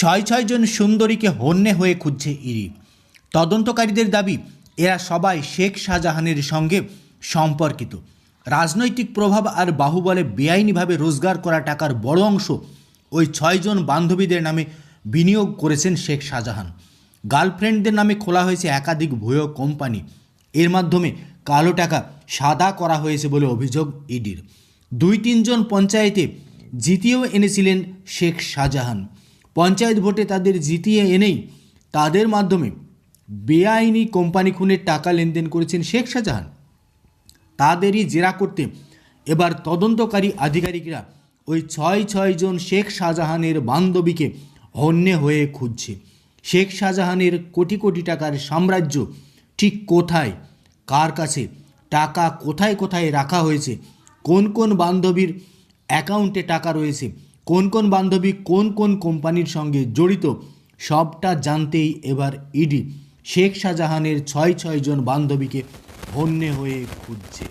ছয় ছয় জন সুন্দরীকে হন্যে হয়ে খুঁজছে ইডি তদন্তকারীদের দাবি, এরা সবাই শেখ শাহজাহানের সঙ্গে সম্পর্কিত। রাজনৈতিক প্রভাব আর বাহুবলে বেআইনিভাবে রোজগার করা টাকার বড় অংশ ওই ছয়জন বান্ধবীদের নামে বিনিয়োগ করেছেন শেখ শাহজাহান। গার্লফ্রেন্ডদের নামে খোলা হয়েছে একাধিক ভুয়ো কোম্পানি। এর মাধ্যমে কালো টাকা সাদা করা হয়েছে বলে অভিযোগ ইডির। দুই তিনজন পঞ্চায়েতে জিতিয়েও এনেছিলেন শেখ শাহজাহান। পঞ্চায়েত ভোটে তাদের জিতিয়ে এনেই তাদের মাধ্যমে বেআইনি কোম্পানি খুনের টাকা লেনদেন করেছেন শেখ শাহজাহান। তাদেরই জেরা করতে এবার তদন্তকারী আধিকারিকরা ওই ছয় ছয় জন শেখ শাহজাহানের বান্ধবীকে হন্যে হয়ে খুঁজছে। শেখ শাহজাহানের কোটি কোটি টাকার সাম্রাজ্য ঠিক কোথায়? কার কাছে? টাকা কোথায় কোথায় রাখা হয়েছে? কোন কোন বান্ধবীর অ্যাকাউন্টে টাকা রয়েছে? কোন কোন বান্ধবী কোন কোন কোম্পানির সঙ্গে জড়িত, সবটা জানতেই এবার ইডি। শেখ শাহজাহানের ছয় ছয় জন বান্ধবীকে হন্যে হয়ে খুঁজছে।